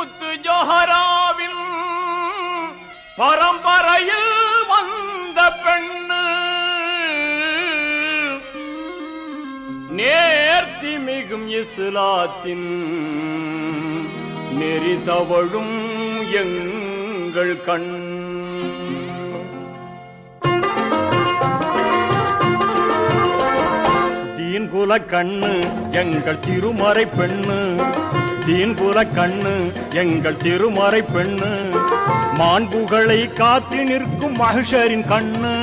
முத்து ஜோஹராவின் பரம்பரையில் வந்த பெண்ணு. நேர்த்தி மிகும் இஸ்லாத்தின் நெறி தவழும் எங்கள் கண். தீன் குல கண்ணு எங்கள் திருமறை பெண்ணு. தீன் குல கண்ணு எங்கள் திருமறை பெண்ணு. மாண்புகளை காத்து நிற்கும் மகிஷரின் கண்ணு.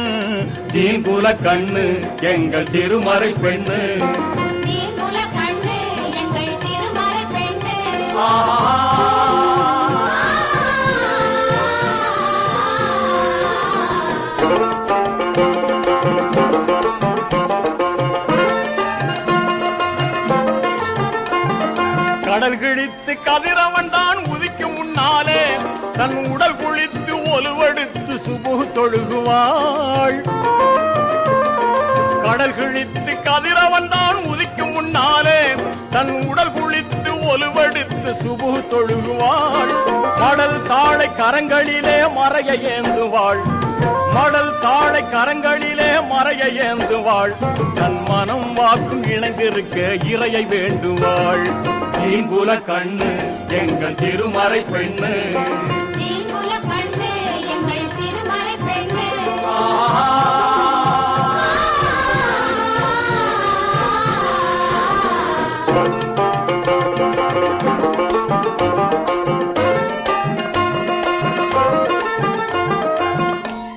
தீன் குல கண்ணு எங்கள் திருமறை பெண்ணு. நீர்முல கண்ணு எங்கள் திருமறை பெண்ணு. கடல் கதிரவன் தான் உதிக்கும் முன்னாலே தன் உடல் குளித்து ஒலுவெடுத்து சுபு தொழுகுவாள். கடல் கிழித்து கதிரவன் தான் உதிக்கும் முன்னாலே தன் உடல் குளித்து ஒலுவெடுத்து சுபு தொழுகுவாள். கடல் தாழை கரங்களிலே மறைய ஏந்துவாள். மடல் தாழை கரங்களிலே மறைய ஏந்துவாள். தன் மனம் வாக்கும் இணைந்திருக்க இறையை வேண்டுவாள். தீங்குல கண்ணு எங்கள் திருமறை பெண்ணு. நீர்முல கண்ணு எங்கள் திருமறை பெண்ணு.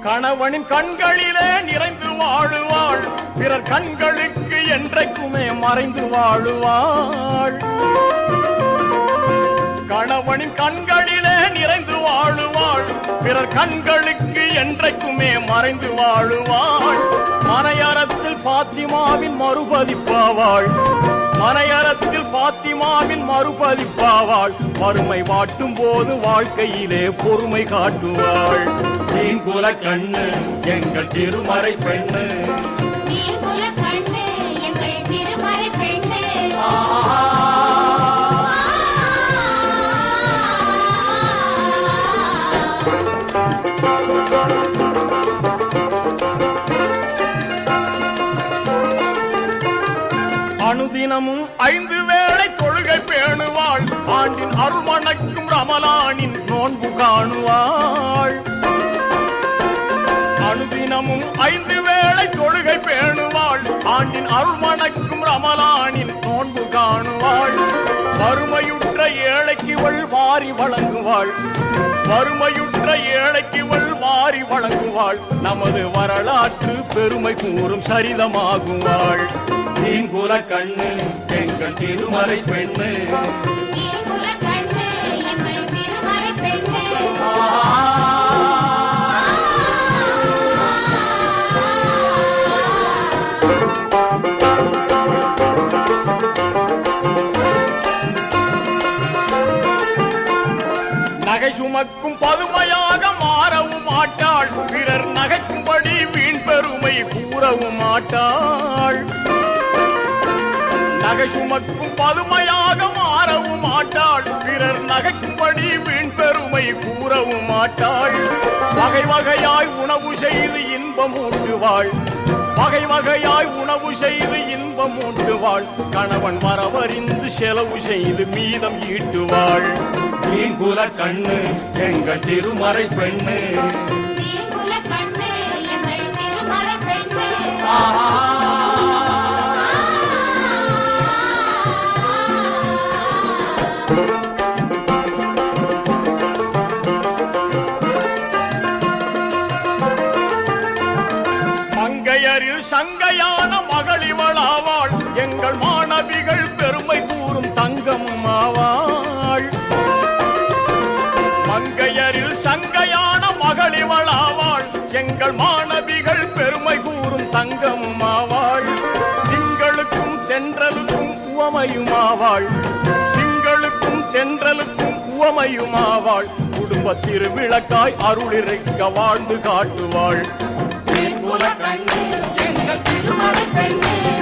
கணவனின் கண்களிலே நிறைந்து வாழுவாள். பிறர் கண்களுக்கு என்றைக்குமே மறைந்து வாழுவாள். கணவனின் கண்களிலே நிறைந்து வாழுவாள். பிறர் கண்களுக்கு என்றைக்குமே மறைந்து வாழுவாள். மனையரத்தில் பாத்திமாவின் மறுபதிப்பாவாள் மனையரத்தில் பாத்திமாவின் மறுபதிப்பாவாள். வறுமை வாட்டும் போது வாழ்க்கையிலே பொறுமை காட்டுவாள். தீங்குல கண்ணு எங்கள் திருமறை பெண்ணு. நீர்முல கண்ணு எங்கள் திருமறை பெண்ணு. அனுதினமும் ஐந்து வேளை தொழுகை பேணுவாள். ஆண்டின் அருள்மணக்கும் ரமலானின் நோன்பு காணுவாள். அனுதினமும் ஐந்து வேளை தொழுகை பேணுவாள். ஆண்டின் அருள்மணக்கும் ரமலானின் நோன்பு காணுவாள். வறுமை வாரி வழங்குவாள். வறுமையுற்ற ஏழைக்கு வள் வாரி வழங்குவாள். நமது வரலாற்று பெருமை கூறும் சரிதமாகுவாள். தீங்குல கண்ணு எங்கள் திருமலை பெண்ணு. உமக்கும் பதுமையாக மாறவும் மாட்டாள் பிறர் நகைக்கும்படி வீண் பெருமை கூறவும் மாட்டாள் நகை சுமக்கும் பதுமையாக மாறவும் மாட்டாள் பிறர் நகைக்கும்படி வீண் பெருமை கூறவும் மாட்டாள் வகை வகையாய் உணவு செய்து இன்பம் ஊட்டுவாள். வகை வகையாய் உணவு செய்து இன்பம் ஊட்டுவாள் கணவன் வரவறிந்து செலவு செய்து மீதம் ஈட்டுவாள். தீங்குல கண்ணு எங்கள் திருமறை பெண்ணு. சங்கையான மகளிவளாவாள் எங்கள் மாணவிகள் பெருமை கூறும் தங்கம் ஆவாள். மங்கையரில் சங்கையான மகளிவளாவாள் எங்கள் மாணவிகள் பெருமை கூறும் தங்கம் ஆவாள். திங்களுக்கும் தென்றலுக்கும் உவமையுமாவாள் திங்களுக்கும் தென்றலுக்கும் உவமையுமாவாள் குடும்ப திருவிளக்காய் அருளிருக்க வாழ்ந்து காட்டுவாள். திருமண பெண்ணே.